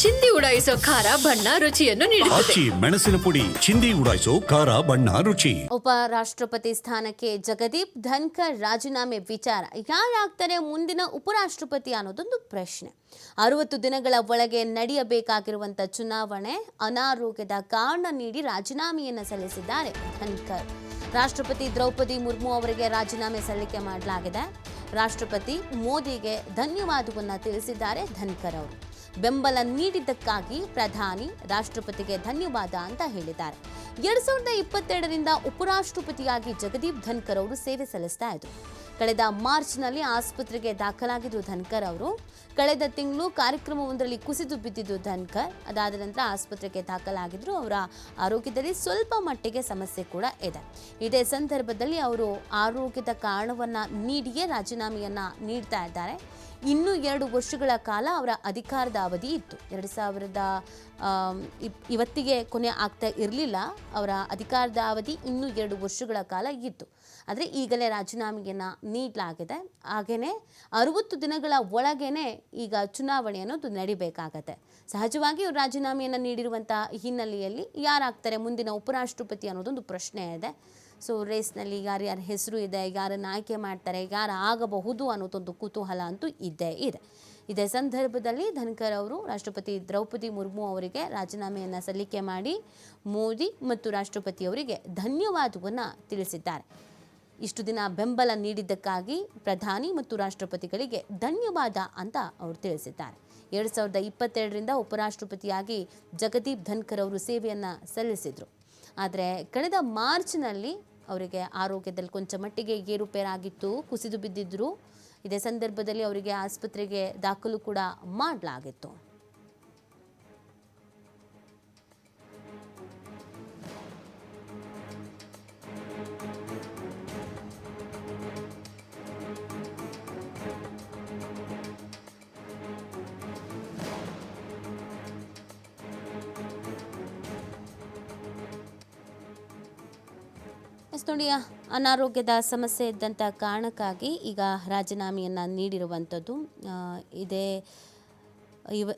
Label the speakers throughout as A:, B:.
A: ಚಿಂದಿ ಉಡಾಯಿಸೋ ಖಾರ ಬಣ್ಣ ರುಚಿಯನ್ನು ನೀಡುತ್ತದೆ.
B: ಆಚಿ ಮೆಣಸಿನ ಪುಡಿ ಚಿಂದಿ ಉಡಾಯಿಸೋ ಖಾರ ಬಣ್ಣ ರುಚಿ.
C: ಉಪರಾಷ್ಟ್ರಪತಿ ಸ್ಥಾನಕ್ಕೆ ಜಗದೀಪ್ ಧನ್ಕರ್ ರಾಜೀನಾಮೆ ವಿಚಾರ. ಯಾರಾಗ್ತಾರೆ ಮುಂದಿನ ಉಪರಾಷ್ಟ್ರಪತಿ ಅನ್ನೋದೊಂದು ಪ್ರಶ್ನೆ. ಅರವತ್ತು ದಿನಗಳ ಒಳಗೆ ನಡೆಯಬೇಕಾಗಿರುವಂತ ಚುನಾವಣೆ ಅನಾರೋಗ್ಯದ ಕಾರಣ ನೀಡಿ ರಾಜೀನಾಮೆಯನ್ನು ಸಲ್ಲಿಸಿದ್ದಾರೆ ಧನ್ಕರ್ ರಾಷ್ಟ್ರಪತಿ ದ್ರೌಪದಿ ಮುರ್ಮು ಅವರಿಗೆ ರಾಜೀನಾಮೆ ಸಲ್ಲಿಕೆ ಮಾಡಲಾಗಿದೆ. ರಾಷ್ಟ್ರಪತಿ ಮೋದಿಗೆ ಧನ್ಯವಾದವನ್ನು ತಿಳಿಸಿದ್ದಾರೆ ಧನ್ಕರ್ ಅವರು ಬೆಂಬಲ ನೀಡಿದ್ದಕ್ಕಾಗಿ ಪ್ರಧಾನಿ ರಾಷ್ಟ್ರಪತಿಗೆ ಧನ್ಯವಾದ ಅಂತ ಹೇಳಿದ್ದಾರೆ. ಎರಡ್ ಸಾವಿರದ ಇಪ್ಪತ್ತೆರಡರಿಂದ ಉಪರಾಷ್ಟ್ರಪತಿಯಾಗಿ ಜಗದೀಪ್ ಧನ್ಕರ್ ಅವರು ಸೇವೆ ಸಲ್ಲಿಸ್ತಾ ಇದ್ರು. ಕಳೆದ ಮಾರ್ಚ್ನಲ್ಲಿ ಆಸ್ಪತ್ರೆಗೆ ದಾಖಲಾಗಿದ್ದು ಧನ್ಕರ್ ಅವರು. ಕಳೆದ ತಿಂಗಳು ಕಾರ್ಯಕ್ರಮವೊಂದರಲ್ಲಿ ಕುಸಿದು ಬಿದ್ದಿದ್ದು ಧನ್ಕರ್. ಅದಾದ ನಂತರ ಆಸ್ಪತ್ರೆಗೆ ದಾಖಲಾಗಿದ್ದರು ಅವರ ಆರೋಗ್ಯದಲ್ಲಿ ಸ್ವಲ್ಪ ಮಟ್ಟಿಗೆ ಸಮಸ್ಯೆ ಕೂಡ ಇದೆ. ಇದೇ ಸಂದರ್ಭದಲ್ಲಿ ಅವರು ಆರೋಗ್ಯದ ಕಾರಣವನ್ನು ನೀಡಿಯೇ ರಾಜೀನಾಮೆಯನ್ನು ನೀಡ್ತಾ ಇದ್ದಾರೆ. ಇನ್ನೂ ಎರಡು ವರ್ಷಗಳ ಕಾಲ ಅವರ ಅಧಿಕಾರದ ಅವಧಿ ಇತ್ತು. ಎರಡು ಸಾವಿರದ ಇವತ್ತಿಗೆ ಕೊನೆ ಆಗ್ತಾ ಇರಲಿಲ್ಲ. ಅವರ ಅಧಿಕಾರದ ಅವಧಿ ಇನ್ನೂ ಎರಡು ವರ್ಷಗಳ ಕಾಲ ಇತ್ತು. ಆದರೆ ಈಗಲೇ ರಾಜೀನಾಮೆಯನ್ನು ನೀಡಲಾಗಿದೆ. ಹಾಗೆಯೇ ಅರುವತ್ತು ದಿನಗಳ ಒಳಗೇನೆ ಈಗ ಚುನಾವಣೆ ಅನ್ನೋದು ನಡಿಬೇಕಾಗತ್ತೆ. ಸಹಜವಾಗಿ ಇವರು ರಾಜೀನಾಮೆಯನ್ನು ನೀಡಿರುವಂಥ ಹಿನ್ನೆಲೆಯಲ್ಲಿ ಯಾರಾಗ್ತಾರೆ? ಮುಂದಿನ ಉಪರಾಷ್ಟ್ರಪತಿ ಅನ್ನೋದೊಂದು ಪ್ರಶ್ನೆ ಇದೆ. ಸೊ, ರೇಸ್ನಲ್ಲಿ ಯಾರ್ಯಾರ ಹೆಸರು ಇದೆ? ಯಾರನ್ನು ಆಯ್ಕೆ ಮಾಡ್ತಾರೆ? ಯಾರು ಆಗಬಹುದು ಅನ್ನೋದೊಂದು ಕುತೂಹಲ ಅಂತೂ ಇದ್ದೇ ಇದೆ. ಇದೇ ಸಂದರ್ಭದಲ್ಲಿ ಧನ್ಕರ್ ಅವರು ರಾಷ್ಟ್ರಪತಿ ದ್ರೌಪದಿ ಮುರ್ಮು ಅವರಿಗೆ ರಾಜೀನಾಮೆಯನ್ನು ಸಲ್ಲಿಕೆ ಮಾಡಿ ಮೋದಿ ಮತ್ತು ರಾಷ್ಟ್ರಪತಿಯವರಿಗೆ ಧನ್ಯವಾದವನ್ನು ತಿಳಿಸಿದ್ದಾರೆ. ಇಷ್ಟು ದಿನ ಬೆಂಬಲ ನೀಡಿದ್ದಕ್ಕಾಗಿ ಪ್ರಧಾನಿ ಮತ್ತು ರಾಷ್ಟ್ರಪತಿಗಳಿಗೆ ಧನ್ಯವಾದ ಅಂತ ಅವರು ತಿಳಿಸಿದ್ದಾರೆ. ಎರಡು ಸಾವಿರದ ಇಪ್ಪತ್ತೆರಡರಿಂದ ಉಪರಾಷ್ಟ್ರಪತಿಯಾಗಿ ಜಗದೀಪ್ ಧನ್ಕರ್ ಅವರು ಸೇವೆಯನ್ನು ಸಲ್ಲಿಸಿದರು. ಆದರೆ ಕಳೆದ ಮಾರ್ಚ್ನಲ್ಲಿ ಅವರಿಗೆ ಆರೋಗ್ಯದಲ್ಲಿ ಕೊಂಚ ಮಟ್ಟಿಗೆ ಏರುಪೇರಾಗಿತ್ತು, ಕುಸಿದು ಬಿದ್ದಿದ್ದರು ಇದೇ ಸಂದರ್ಭದಲ್ಲಿ ಅವರಿಗೆ ಆಸ್ಪತ್ರೆಗೆ ದಾಖಲು ಕೂಡ ಮಾಡಲಾಗಿತ್ತು. ಎಸ್ ನೋಡಿ ಅನಾರೋಗ್ಯದ ಸಮಸ್ಯೆ ಇದ್ದಂಥ ಕಾರಣಕ್ಕಾಗಿ ಈಗ ರಾಜೀನಾಮೆಯನ್ನು ನೀಡಿರುವಂಥದ್ದು. ಇದೇ ಇವ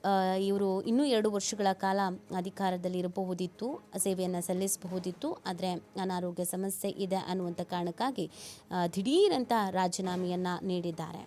C: ಇವರು ಇನ್ನೂ ಎರಡು ವರ್ಷಗಳ ಕಾಲ ಅಧಿಕಾರದಲ್ಲಿ ಇರಬಹುದಿತ್ತು ಸೇವೆಯನ್ನು ಸಲ್ಲಿಸಬಹುದಿತ್ತು, ಆದರೆ ಅನಾರೋಗ್ಯ ಸಮಸ್ಯೆ ಇದೆ ಅನ್ನುವಂಥ ಕಾರಣಕ್ಕಾಗಿ ದಿಢೀರಂತ ರಾಜೀನಾಮೆಯನ್ನು ನೀಡಿದ್ದಾರೆ.